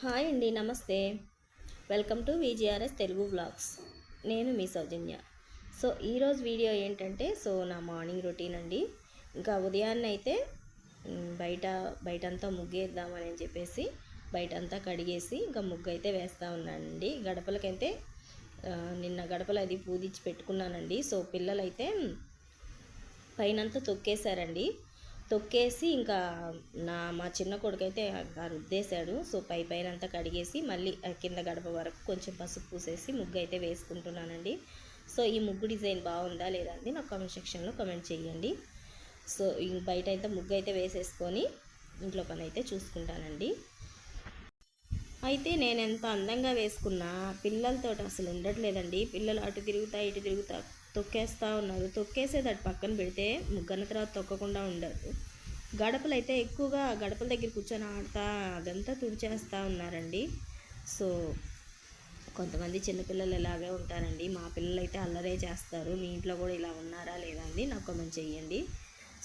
Hi అండి నమస్తే. Welcome to VGRS Telugu vlogs నేను మీ సౌజన్య. సో ఈరోజు వీడియో ఏంటంటే సో నా మార్నింగ్ రొటీన్ అండి. ఇంకా ఉదయాన్నే అయితే బయట బయటంతా ముగ్గేద్దామని చెప్పేసి బయటంతా కడిగేసి ఇంకా ముగ్గు అయితే వేస్తూ ఉన్నానండి. గడపలకైతే నిన్న గడపలు అది పూదిచ్చి పెట్టుకున్నానండి. సో పిల్లలైతే పైనంతా తొక్కేశారండి. తొక్కేసి ఇంకా నా మా చిన్న కొడుకైతే రుద్దేశాడు సో పై పైన అంతా కడిగేసి మళ్ళీ ఆ కింద గడప వరకు కొంచెం పసుపు పూసేసి ముగ్గు అయితే వేసుకుంటున్నానండి. సో ఈ ముగ్గు డిజైన్ బాగుందా లేదా అని నాకు కామెంట్ సెక్షన్లో కమెంట్ చేయండి. సో బయట అయితే ముగ్గు అయితే వేసేసుకొని ఇంట్లో పని అయితే చూసుకుంటానండి. అయితే నేను ఎంత అందంగా వేసుకున్నా పిల్లలతో అసలు ఉండట్లేదండి. పిల్లలు అటు తిరుగుతా ఇటు తిరుగుతా తొక్కేస్తూ ఉన్నారు. తొక్కేసేది అటు పక్కన పెడితే ముగ్గన తర్వాత తొక్కకుండా ఉండదు. గడపలు అయితే ఎక్కువగా గడపల దగ్గర కూర్చొని ఆడుతా అదంతా తుడిచేస్తూ ఉన్నారండి. సో కొంతమంది చిన్నపిల్లలు ఇలాగే ఉంటారండి. మా పిల్లలు అయితే అల్లరే చేస్తారు. మీ ఇంట్లో కూడా ఇలా ఉన్నారా లేదా అని నాకు కామెంట్ చెయ్యండి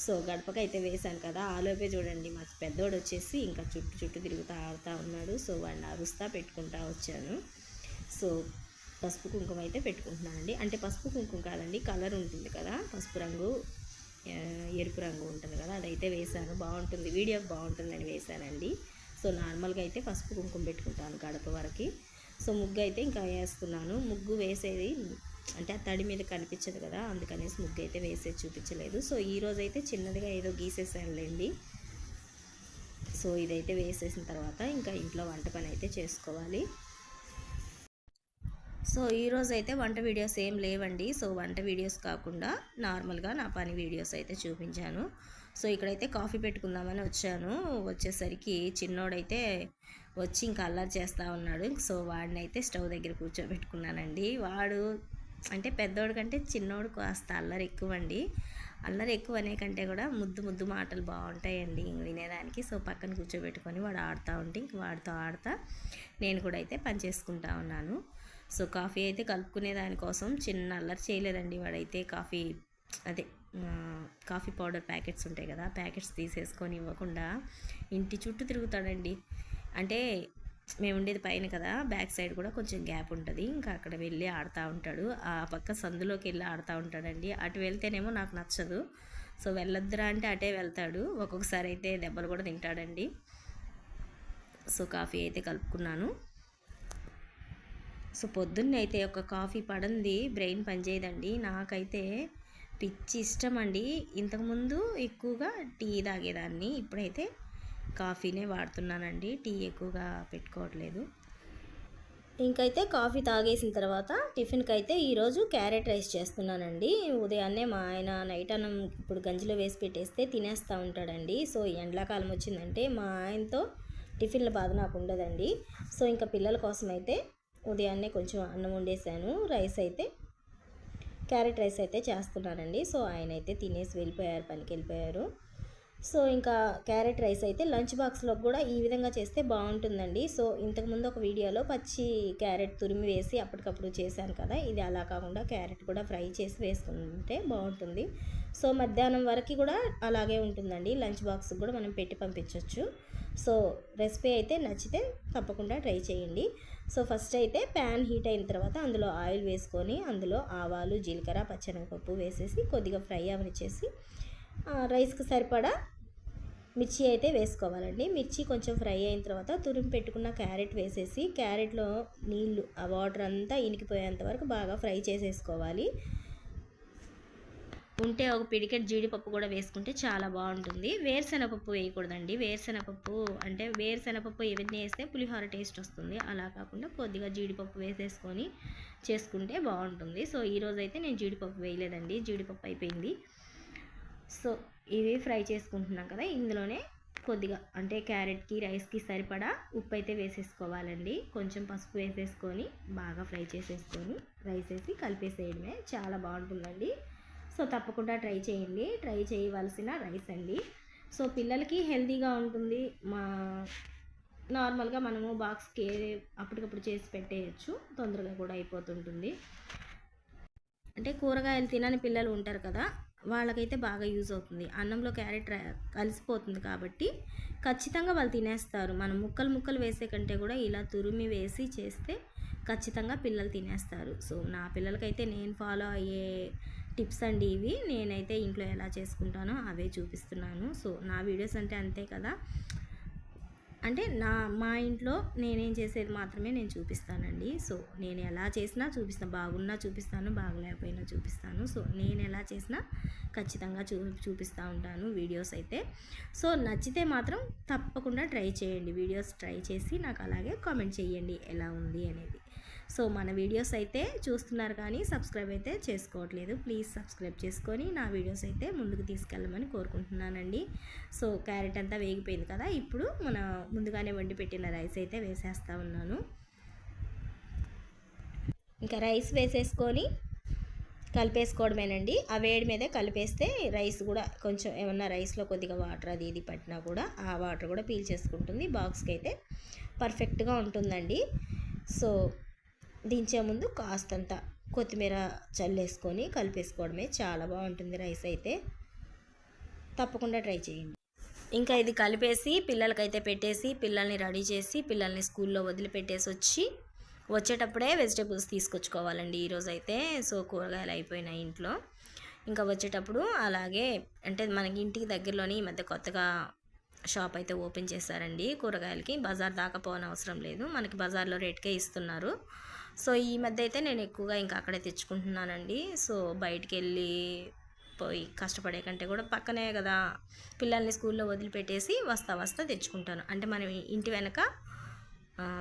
సో గడపకైతే వేశాను కదా. ఆలోపే చూడండి మా పెద్దోడు వచ్చేసి ఇంకా చుట్టూ చుట్టూ తిరుగుతూ ఆడుతూ ఉన్నాడు. సో వాడిని అరుస్తా పెట్టుకుంటా వచ్చాను. సో పసుపు కుంకుమ అయితే పెట్టుకుంటున్నానండి. అంటే పసుపు కుంకుమ కాదండి కలర్ ఉంటుంది కదా పసుపు రంగు ఎరుపు రంగు ఉంటుంది కదా అదైతే వేశాను. బాగుంటుంది వీడియో బాగుంటుందని వేశానండి. సో నార్మల్గా అయితే పసుపు కుంకుమ పెట్టుకుంటాను గడప వరకు. సో ముగ్గు అయితే ఇంకా వేస్తున్నాను. ముగ్గు వేసేది అంటే ఆ తడి మీద కనిపించదు కదా అందుకనేసి ముగ్గు అయితే వేసేది చూపించలేదు. సో ఈరోజైతే అయితే చిన్నదిగా ఏదో గీసేసానులేండి సో ఇదైతే వేసేసిన తర్వాత ఇంకా ఇంట్లో వంట పని అయితే చేసుకోవాలి. సో ఈరోజు అయితే వంట వీడియోస్ ఏం లేవండి. సో వంట వీడియోస్ కాకుండా నార్మల్గా నా పని వీడియోస్ అయితే చూపించాను. సో ఇక్కడైతే కాఫీ పెట్టుకుందామని వచ్చాను. వచ్చేసరికి చిన్నోడైతే వచ్చి ఇంకా అల్లరి చేస్తూ ఉన్నాడు. సో వాడిని అయితే స్టవ్ దగ్గర కూర్చోబెట్టుకున్నానండి. వాడు అంటే పెద్దోడు కంటే చిన్నోడు కాస్త అల్లరి ఎక్కువ అండి అల్లరి ఎక్కువ అనే కంటే కూడా ముద్దు ముద్దు మాటలు బాగుంటాయండి వినేదానికి. సో పక్కన కూర్చోబెట్టుకొని వాడు ఆడుతూ ఉంటే ఇంక వాడితో ఆడుతా. నేను కూడా అయితే పని చేసుకుంటా ఉన్నాను. సో కాఫీ అయితే కలుపుకునే దానికోసం చిన్న అల్లరి చేయలేదండి వాడైతే కాఫీ అదే కాఫీ పౌడర్ ప్యాకెట్స్ ఉంటాయి కదా ప్యాకెట్స్ తీసేసుకొని ఇవ్వకుండా ఇంటి చుట్టూ తిరుగుతాడండి. అంటే మేము ఉండేది పైన కదా బ్యాక్ సైడ్ కూడా కొంచెం గ్యాప్ ఉంటుంది. ఇంకా అక్కడ వెళ్ళి ఆడుతూ ఉంటాడు. ఆ పక్క సందులోకి వెళ్ళి ఆడుతూ ఉంటాడండి. అటు వెళ్తేనేమో నాకు నచ్చదు. సో వెళ్ళొద్దురా అంటే అటే వెళ్తాడు. ఒక్కొక్కసారి అయితే దెబ్బలు కూడా తింటాడండి. సో కాఫీ అయితే కలుపుకున్నాను. సో పొద్దున్నే అయితే ఒక కాఫీ పడంది బ్రెయిన్ పనిచేయదండి. నాకైతే పిచ్చి ఇష్టం అండి ఇంతకుముందు ఎక్కువగా టీ తాగేదాన్ని ఇప్పుడైతే కాఫీనే వాడుతున్నానండి. టీ ఎక్కువగా పెట్టుకోవట్లేదు. ఇంకైతే కాఫీ తాగేసిన తర్వాత టిఫిన్కి అయితే ఈరోజు క్యారెట్ రైస్ చేస్తున్నానండి. ఉదయాన్నే మా ఆయన నైట్ అన్నం ఇప్పుడు గంజిలో వేసి పెట్టేస్తే తినేస్తూ ఉంటాడండి. సో ఎండాకాలం వచ్చిందంటే మా ఆయనతో టిఫిన్ల బాధ నాకు ఉండదండి. సో ఇంకా పిల్లల కోసం అయితే ఉదయాన్నే కొంచెం అన్నం వండేసాను. రైస్ అయితే క్యారెట్ రైస్ అయితే చేస్తున్నానండి. సో ఆయన అయితే తినేసి వెళ్ళిపోయారు పనికి వెళ్ళిపోయారు. సో ఇంకా క్యారెట్ రైస్ అయితే లంచ్ బాక్స్లో కూడా ఈ విధంగా చేస్తే బాగుంటుందండి. సో ఇంతకుముందు ఒక వీడియోలో పచ్చి క్యారెట్ తురిమి వేసి అప్పటికప్పుడు చేశాను కదా ఇది అలా కాకుండా క్యారెట్ కూడా ఫ్రై చేసి వేసుకుంటే బాగుంటుంది. సో మధ్యాహ్నం వరకు కూడా అలాగే ఉంటుందండి లంచ్ బాక్స్ కూడా మనం పెట్టి పంపించవచ్చు సో రెసిపీ అయితే నచ్చితే తప్పకుండా ట్రై చేయండి. సో ఫస్ట్ అయితే ప్యాన్ హీట్ అయిన తర్వాత అందులో ఆయిల్ వేసుకొని అందులో ఆవాలు జీలకర్ర పచ్చనగపప్పు వేసేసి కొద్దిగా ఫ్రై అవనిచ్చేసి రైస్కి సరిపడా మిర్చి అయితే వేసుకోవాలండి. మిర్చి కొంచెం ఫ్రై అయిన తర్వాత తురిమి పెట్టుకున్న క్యారెట్ వేసేసి క్యారెట్లో నీళ్ళు ఆ వాటర్ అంతా ఇనికిపోయేంత వరకు బాగా ఫ్రై చేసేసుకోవాలి. ఉంటే ఒక పిడికెట్ జీడిపప్పు కూడా వేసుకుంటే చాలా బాగుంటుంది. వేరుశెనగపప్పు వేయకూడదండి. వేరుశెనగపప్పు అంటే వేరుశెనగపప్పు ఇవన్నీ వేస్తే పులిహోర టేస్ట్ వస్తుంది. అలా కాకుండా కొద్దిగా జీడిపప్పు వేసేసుకొని చేసుకుంటే బాగుంటుంది. సో ఈరోజైతే నేను జీడిపప్పు వేయలేదండి. జీడిపప్పు అయిపోయింది. సో ఇవి ఫ్రై చేసుకుంటున్నాం కదా ఇందులోనే కొద్దిగా అంటే క్యారెట్కి రైస్కి సరిపడా ఉప్పు అయితే వేసేసుకోవాలండి. కొంచెం పసుపు వేసేసుకొని బాగా ఫ్రై చేసేసుకొని రైస్ వేసి కలిపేసేయడమే చాలా బాగుంటుందండి. సో తప్పకుండా ట్రై చేయండి. ట్రై చేయవలసిన రైస్ అండి. సో పిల్లలకి హెల్తీగా ఉంటుంది. మా నార్మల్గా మనము బాక్స్కి అప్పటికప్పుడు చేసి పెట్టేయచ్చు. తొందరగా కూడా అయిపోతుంటుంది. అంటే కూరగాయలు తినని పిల్లలు ఉంటారు కదా వాళ్ళకైతే బాగా యూజ్ అవుతుంది. అన్నంలో క్యారెట్ కలిసిపోతుంది కాబట్టి ఖచ్చితంగా వాళ్ళు తినేస్తారు. మనం ముక్కలు ముక్కలు వేసే కంటే కూడా ఇలా తురిమి వేసి చేస్తే ఖచ్చితంగా పిల్లలు తినేస్తారు. సో నా పిల్లలకైతే నేను ఫాలో అయ్యే టిప్స్ అండి ఇవి. నేనైతే ఇంట్లో ఎలా చేసుకుంటానో అవే చూపిస్తున్నాను. సో నా వీడియోస్ అంటే అంతే కదా. అంటే నా మా ఇంట్లో నేనేం చేసేది మాత్రమే నేను చూపిస్తానండి. సో నేను ఎలా చేసినా చూపిస్తాను బాగున్నా చూపిస్తాను బాగలేకపోయినా చూపిస్తాను. సో నేను ఎలా చేసినా ఖచ్చితంగా చూ చూపిస్తూ ఉంటాను వీడియోస్ అయితే. సో నచ్చితే మాత్రం తప్పకుండా ట్రై చేయండి. వీడియోస్ ట్రై చేసి నాకు అలాగే కామెంట్ చేయండి ఎలా ఉంది అనేది. సో మన వీడియోస్ అయితే చూస్తున్నారు కానీ సబ్స్క్రైబ్ అయితే చేసుకోవట్లేదు. ప్లీజ్ సబ్స్క్రైబ్ చేసుకొని నా వీడియోస్ అయితే ముందుకు తీసుకెళ్ళమని కోరుకుంటున్నానండి. సో క్యారెట్ అంతా వేగిపోయింది కదా ఇప్పుడు మన ముందుగానే వండి పెట్టిన రైస్ అయితే వేసేస్తా ఉన్నాను. ఇంకా రైస్ వేసేసుకొని కలిపేసుకోవడమేనండి. ఆ వేడి మీదే కలిపేస్తే రైస్ కూడా కొంచెం ఏమన్నా రైస్లో కొద్దిగా వాటర్ అది ఇది పట్టినా కూడా ఆ వాటర్ కూడా పీల్చేసుకుంటుంది బాక్స్కి అయితే పర్ఫెక్ట్గా ఉంటుందండి. సో దించే ముందు కాస్తంత కొత్తిమీర చల్లేసుకొని కలిపేసుకోవడమే చాలా బాగుంటుంది రైస్ అయితే. తప్పకుండా ట్రై చేయండి. ఇంకా ఇది కలిపేసి పిల్లలకైతే పెట్టేసి పిల్లల్ని రెడీ చేసి పిల్లల్ని స్కూల్లో వదిలిపెట్టేసి వచ్చి వచ్చేటప్పుడే వెజిటేబుల్స్ తీసుకొచ్చుకోవాలండి ఈరోజు అయితే సో కూరగాయలు అయిపోయినాయి ఇంట్లో. ఇంకా వచ్చేటప్పుడు అలాగే అంటే మనకి ఇంటికి దగ్గరలోని ఈ మధ్య కొత్తగా షాప్ అయితే ఓపెన్ చేశారండి. కూరగాయలకి బజార్ దాకా పోవనవసరం లేదు. మనకి బజార్లో రేట్కే ఇస్తున్నారు. సో ఈ మధ్య అయితే నేను ఎక్కువగా ఇంకా అక్కడే తెచ్చుకుంటున్నానండి. సో బయటికి వెళ్ళి పోయి కష్టపడే కంటే కూడా పక్కనే కదా పిల్లల్ని స్కూల్లో వదిలిపెట్టేసి వస్తా వస్తా తెచ్చుకుంటాను. అంటే మనం ఇంటి వెనక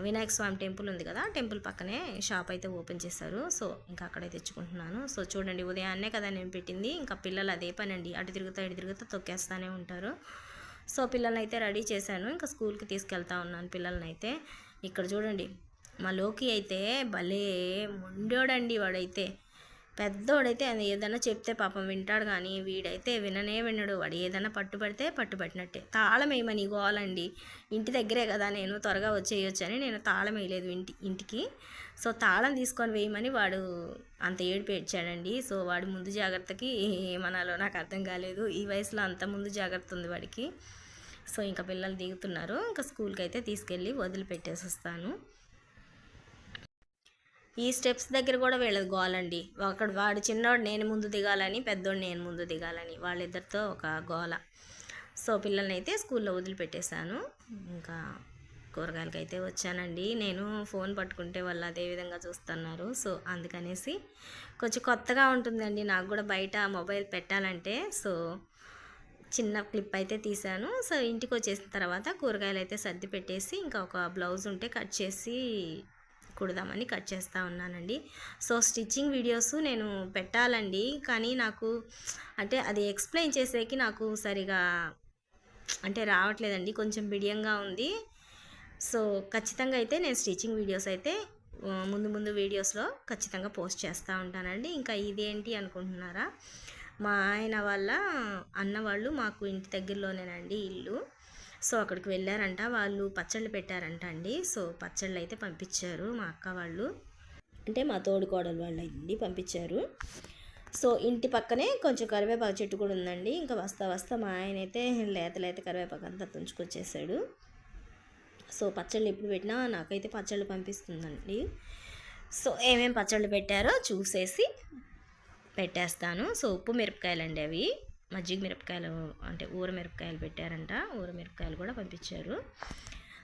వినాయక స్వామి టెంపుల్ ఉంది కదా టెంపుల్ పక్కనే షాప్ అయితే ఓపెన్ చేశారు. సో ఇంకా అక్కడే తెచ్చుకుంటున్నాను. సో చూడండి ఉదయాన్నే కదా నేను పెట్టింది. ఇంకా పిల్లలు అదే పని అండి అటు తిరుగుతా ఇటు తిరుగుతా తొక్కేస్తానే ఉంటారు. సో పిల్లల్ని అయితే రెడీ చేశాను. ఇంకా స్కూల్కి తీసుకెళ్తా ఉన్నాను పిల్లల్ని అయితే ఇక్కడ చూడండి మా లోకి అయితే భలే మొండోడండి వాడైతే. పెద్దోడైతే అది ఏదైనా చెప్తే పాపం వింటాడు కానీ వీడైతే విననే వినడు. వాడు ఏదైనా పట్టుబడితే పట్టుబట్టినట్టే తాళం వేయమని గోలండి ఇంటి దగ్గరే కదా నేను త్వరగా వచ్చేయొచ్చు అని నేను తాళం వేయలేదు ఇంటి ఇంటికి. సో తాళం తీసుకొని వేయమని వాడు అంత ఏడుపు ఏడ్చాడండి. సో వాడు ముందు జాగ్రత్తకి ఏమనాలో నాకు అర్థం కాలేదు. ఈ వయసులో అంత ముందు జాగ్రత్త ఉంది వాడికి. సో ఇంకా పిల్లలు దిగుతున్నారు. ఇంకా స్కూల్కి అయితే తీసుకెళ్ళి వదిలిపెట్టేసి వస్తాను ఈ స్టెప్స్ దగ్గర కూడా వీళ్ళది గోలండి అక్కడ వాడు చిన్నవాడు నేను ముందు దిగాలని పెద్దోడు నేను ముందు దిగాలని వాళ్ళిద్దరితో ఒక గోల. సో పిల్లల్ని అయితే స్కూల్లో వదిలిపెట్టేశాను. ఇంకా కూరగాయలకి అయితే వచ్చానండి. నేను ఫోన్ పట్టుకుంటే వాళ్ళు అదే విధంగా చూస్తున్నారు. సో అందుకనేసి కొంచెం కొత్తగా ఉంటుందండి. నాకు కూడా బయట మొబైల్ పెట్టాలంటే. సో చిన్న క్లిప్ అయితే తీశాను. సో ఇంటికి వచ్చేసిన తర్వాత కూరగాయలు అయితే సర్ది పెట్టేసి ఇంకా ఒక బ్లౌజ్ ఉంటే కట్ చేసి కుడదామని కట్ చేస్తూ ఉన్నానండి. సో స్టిచ్చింగ్ వీడియోస్ నేను పెట్టాలండి. కానీ నాకు అంటే అది ఎక్స్ప్లెయిన్ చేసేకి నాకు సరిగా అంటే రావట్లేదండి. కొంచెం బిడియంగా ఉంది. సో ఖచ్చితంగా అయితే నేను స్టిచ్చింగ్ వీడియోస్ అయితే ముందు ముందు వీడియోస్లో ఖచ్చితంగా పోస్ట్ చేస్తూ ఉంటానండి. ఇంకా ఇదేంటి అనుకుంటున్నారా? మా ఆయన వాళ్ళ అన్న వాళ్ళు మాకు ఇంటి దగ్గరలోనేనండి ఇల్లు. సో అక్కడికి వెళ్ళారంట. వాళ్ళు పచ్చళ్ళు పెట్టారంట అండి. సో పచ్చళ్ళు అయితే పంపించారు మా అక్క వాళ్ళు. అంటే మా తోడుకోడలు వాళ్ళు అండి పంపించారు. సో ఇంటి పక్కనే కొంచెం కరివేపాకు చెట్టు కూడా ఉందండి. ఇంకా వస్తా వస్తా మా ఆయన అయితే లేత లేత కరివేపాకు అంతా తుంచుకొచ్చేసాడు. సో పచ్చళ్ళు ఎప్పుడు పెట్టినా నాకైతే పచ్చళ్ళు పంపిస్తుందండి. సో ఏమేమి పచ్చళ్ళు పెట్టారో చూసేసి పెట్టేస్తాను. సో ఉప్పు మిరపకాయలు అండి అవి. మజ్జిగ మిరపకాయలు అంటే ఊర మిరపకాయలు పెట్టారంట. ఊర మిరపకాయలు కూడా పంపించారు.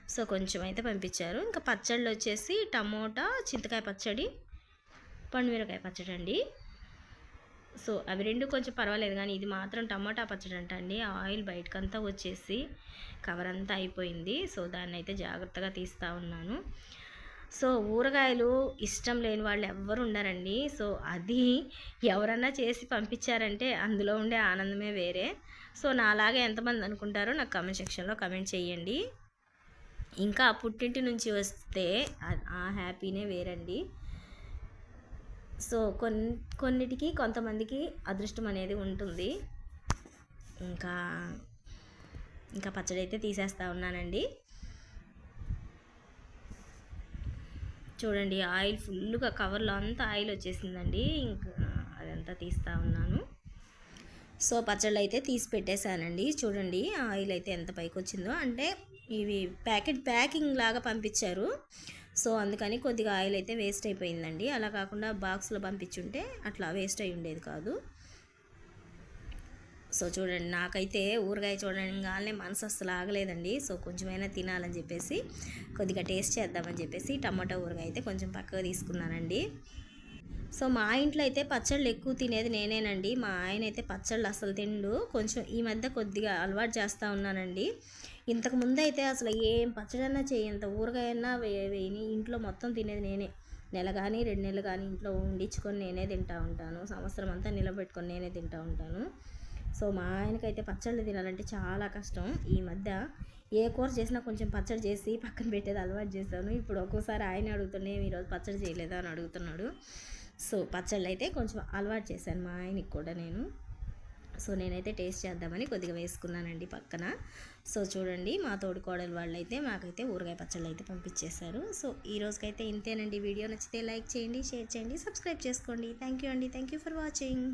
సో కొంచెం అయితే పంపించారు. ఇంకా పచ్చళ్ళు వచ్చేసి టమోటా చింతకాయ పచ్చడి పండుమిరకాయ పచ్చడి అండి. సో అవి రెండు కొంచెం పర్వాలేదు కానీ ఇది మాత్రం టమాటా పచ్చడి అంట అండి. ఆయిల్ బయటకంతా వచ్చేసి కవర్ అంతా అయిపోయింది. సో దాన్ని అయితే జాగ్రత్తగా తీస్తూ ఉన్నాను. సో ఊరగాయలు ఇష్టం లేని వాళ్ళు ఎవ్వరు ఉండరండి. సో అది ఎవరన్నా చేసి పంపించారంటే అందులో ఉండే ఆనందమే వేరే. సో నాలాగే ఎంతమంది అనుకుంటారో నాకు కమెంట్ సెక్షన్లో కమెంట్ చేయండి. ఇంకా పుట్టింటి నుంచి వస్తే ఆ- హ్యాపీనే వేరండి. సో కొన్ కొన్నిటికి కొంతమందికి అదృష్టం అనేది ఉంటుంది. ఇంకా ఇంకా పచ్చడి అయితే తీసేస్తా ఉన్నానండి. చూడండి ఆయిల్ ఫుల్గా కవర్లో అంతా ఆయిల్ వచ్చేసిందండి. ఇంకా అదంతా తీస్తూ ఉన్నాను. సో పచ్చళ్ళు అయితే తీసి పెట్టేశానండి. చూడండి ఆయిల్ అయితే ఎంత పైకి వచ్చిందో అంటే ఇవి ప్యాకెట్ ప్యాకింగ్ లాగా పంపించారు. సో అందుకని కొద్దిగా ఆయిల్ అయితే వేస్ట్ అయిపోయిందండి. అలా కాకుండా బాక్స్లో పంపించుంటే అట్లా వేస్ట్ అయి ఉండేది కాదు. సో చూడండి నాకైతే ఊరగాయ చూడంగానే మనసు అస్సలు ఆగలేదండి. సో కొంచెమైనా తినాలని చెప్పేసి కొద్దిగా టేస్ట్ చేద్దామని చెప్పేసి టమాటా ఊరగాయ అయితే కొంచెం పక్కగా తీసుకున్నానండి. సో మా ఇంట్లో అయితే పచ్చళ్ళు ఎక్కువ తినేది నేనేనండి. మా ఆయన అయితే పచ్చళ్ళు అసలు తిండు. కొంచెం ఈ మధ్య కొద్దిగా అలవాటు చేస్తూ ఉన్నానండి. ఇంతకు ముందు అయితే అసలు ఏం పచ్చడన్నా చేయంత ఊరగాయన్నా వేయని ఇంట్లో మొత్తం తినేది నేనే. నెల కానీ రెండు నెలలు కానీ ఇంట్లో వండించుకొని నేనే తింటూ ఉంటాను. సంవత్సరం అంతా నిలబెట్టుకొని నేనే తింటూ ఉంటాను. సో మా ఆయనకైతే పచ్చళ్ళు తినాలంటే చాలా కష్టం. ఈ మధ్య ఏ కూర చేసినా కొంచెం పచ్చడి చేసి పక్కన పెట్టేది అలవాటు చేశాను. ఇప్పుడు ఒక్కోసారి ఆయన అడుగుతుండే ఈరోజు పచ్చడి చేయలేదా? అని అడుగుతున్నాడు. సో పచ్చళ్ళు అయితే కొంచెం అలవాటు చేశాను మా ఆయనకి కూడా నేను. సో నేనైతే టేస్ట్ చేద్దామని కొద్దిగా వేసుకున్నానండి పక్కన. సో చూడండి మా తోడు కోడలు వాళ్ళు అయితే మాకైతే ఊరగాయ పచ్చళ్ళు అయితే పంపించేశారు. సో ఈ రోజుకైతే ఇంతేనండి. వీడియో నచ్చితే లైక్ చేయండి షేర్ చేయండి సబ్స్క్రైబ్ చేసుకోండి. థ్యాంక్ యూ అండి. Thank you for watching.